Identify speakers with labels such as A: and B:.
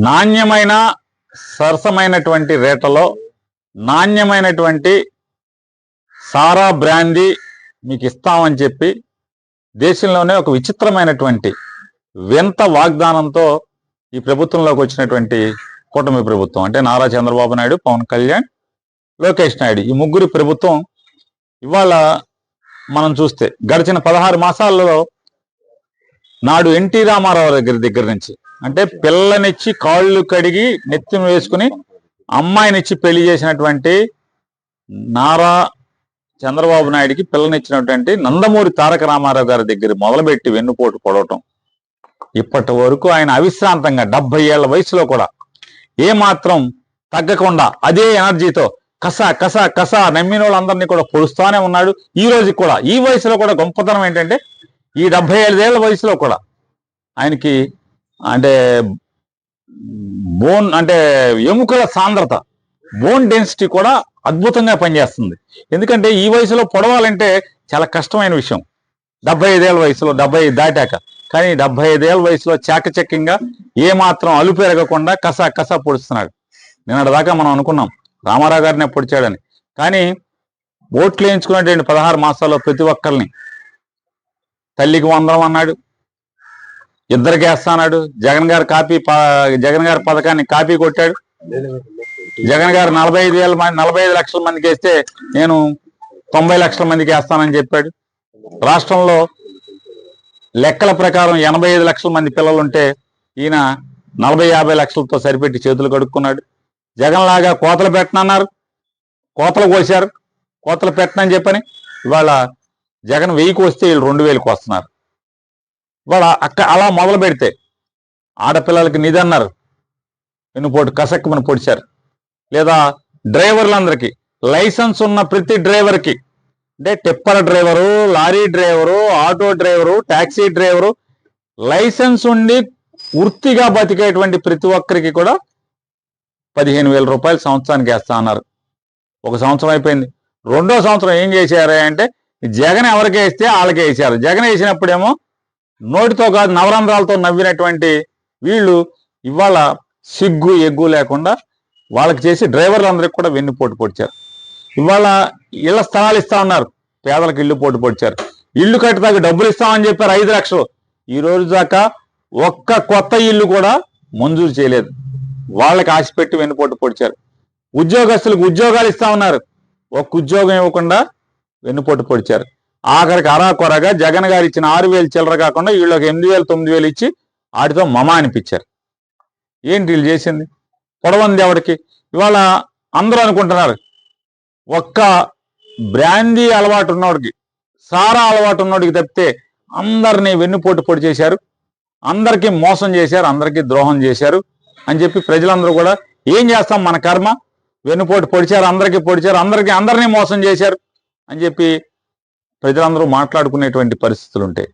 A: నాణ్యమైన సరసమైనటువంటి రేటలో నాణ్యమైనటువంటి సారా బ్రాందీ మీకు ఇస్తామని చెప్పి దేశంలోనే ఒక విచిత్రమైనటువంటి వింత వాగ్దానంతో ఈ ప్రభుత్వంలోకి వచ్చినటువంటి కూటమి ప్రభుత్వం. అంటే నారా చంద్రబాబు నాయుడు పవన్ కళ్యాణ్ లోకేష్ నాయుడు. ఈ ముగ్గురి ప్రభుత్వం ఇవాళ మనం చూస్తే గడిచిన పదహారు మాసాలలో నాడు ఎన్టీ రామారావు దగ్గర దగ్గర నుంచి అంటే పిల్లనిచ్చి కాళ్ళు కడిగి నెత్తిన వేసుకుని అమ్మాయినిచ్చి పెళ్ళి చేసినటువంటి నారా చంద్రబాబు నాయుడికి పిల్లనిచ్చినటువంటి నందమూరి తారక రామారావు గారి దగ్గర మొదలుపెట్టి వెన్నుపోటు పొడవటం. ఇప్పటి వరకు ఆయన అవిశ్రాంతంగా డెబ్బై ఏళ్ళ వయసులో కూడా ఏమాత్రం తగ్గకుండా అదే ఎనర్జీతో కస కస కస నమ్మిన వాళ్ళందరినీ కూడా పొడుస్తానే ఉన్నాడు. ఈ రోజు కూడా ఈ వయసులో కూడా గొప్పతనం ఏంటంటే ఈ డెబ్బై ఐదేళ్ళ వయసులో కూడా ఆయనకి అంటే బోన్ అంటే ఎముకల సాంద్రత బోన్ డెన్సిటీ కూడా అద్భుతంగా పనిచేస్తుంది. ఎందుకంటే ఈ వయసులో పొడవాలంటే చాలా కష్టమైన విషయం. డెబ్బై ఐదేళ్ళ వయసులో డెబ్బై దాటాక. కానీ డెబ్బై ఐదేళ్ళ వయసులో చాకచక్యంగా ఏ మాత్రం కసా కసా పొడుస్తున్నాడు. నిన్నటి దాకా మనం అనుకున్నాం రామారావు గారినే పొడిచాడని. కానీ ఓట్లు వేయించుకున్నటువంటి పదహారు మాసాల్లో ప్రతి ఒక్కరిని తల్లికి వందనం అన్నాడు ఇద్దరికి వేస్తా అన్నాడు జగన్ గారు కాపీ జగన్ గారి పథకాన్ని కాపీ కొట్టాడు. జగన్ గారు నలభై ఐదు వేల మంది నలభై ఐదు లక్షల మందికి వేస్తే నేను తొంభై లక్షల మందికి వేస్తానని చెప్పాడు. రాష్ట్రంలో లెక్కల ప్రకారం ఎనభై ఐదు లక్షల మంది పిల్లలు ఉంటే ఈయన నలభై యాభై లక్షలతో సరిపెట్టి చేతులు కడుక్కున్నాడు. జగన్ లాగా కోతలు పెట్టనన్నారు. కోతలు కోసారు కోతలు పెట్టనని చెప్పని ఇవాళ జగన్ వెయ్యికి వస్తే వీళ్ళు రెండు వేలకు వస్తున్నారు. ఇవాళ అక్క అలా మొదలు పెడితే ఆడపిల్లలకి నిధన్నారు వెన్నుపోటు కసక్కుమని పొడిచారు. లేదా డ్రైవర్లందరికీ. లైసెన్స్ ఉన్న ప్రతి డ్రైవర్కి. అంటే tipper driver lorry driver auto driver taxi driver licence ఉండి వృత్తిగా బతికేటువంటి ప్రతి ఒక్కరికి కూడా పదిహేను వేల రూపాయలు సంవత్సరానికి వేస్తా అన్నారు. ఒక సంవత్సరం అయిపోయింది. రెండో సంవత్సరం ఏం చేశారు అంటే జగన్ ఎవరికి వేస్తే వాళ్ళకే వేసారు జగన్ వేసినప్పుడేమో నోటితో కాదు నవరంధ్రాలతో నవ్వినటువంటి వీళ్ళు ఇవాళ సిగ్గు ఎగ్గు లేకుండా వాళ్ళకి చేసి డ్రైవర్లందరికీ కూడా వెన్నుపోటు పొడిచారు. ఇవాళ ఇళ్ళ స్థలాలు ఇస్తా ఉన్నారు పేదలకు ఇల్లు పోటు పొడిచారు. ఇల్లు కట్టదాకా డబ్బులు ఇస్తామని చెప్పారు ఐదు లక్షలు. ఈ రోజు దాకా ఒక్క కొత్త ఇల్లు కూడా మంజూరు చేయలేదు. వాళ్ళకి ఆశ పెట్టి వెన్నుపోటు పొడిచారు. ఉద్యోగస్తులకు ఉద్యోగాలు ఇస్తా ఉన్నారు ఒక్క ఉద్యోగం ఇవ్వకుండా వెన్నుపోటు పొడిచారు. ఆఖరికి అరాకొరగా జగన్ గారు ఇచ్చిన ఆరు వేలు చిల్లర కాకుండా వీళ్ళకి ఎనిమిది వేలు తొమ్మిది వేలు ఇచ్చి వాటితో మమ అనిపించారు. ఏంటి వీళ్ళు చేసింది? పొడవంది ఎవరికి ఇవాళ అందరూ అనుకుంటున్నారు ఒక్క బ్రాందీ అలవాటు ఉన్నవాడికి సారా అలవాటు ఉన్నోడికి తప్పితే అందరినీ వెన్నుపోటు పొడి చేశారు అందరికీ మోసం చేశారు అందరికీ ద్రోహం చేశారు అని చెప్పి ప్రజలందరూ కూడా ఏం చేస్తాం మన కర్మ? వెన్నుపోటు పొడిచారు అందరికీ పొడిచారు అందరికీ అందరినీ మోసం చేశారు అని చెప్పి ప్రజలందరూ మాట్లాడుకునేటువంటి పరిస్థితులు ఉంటాయి.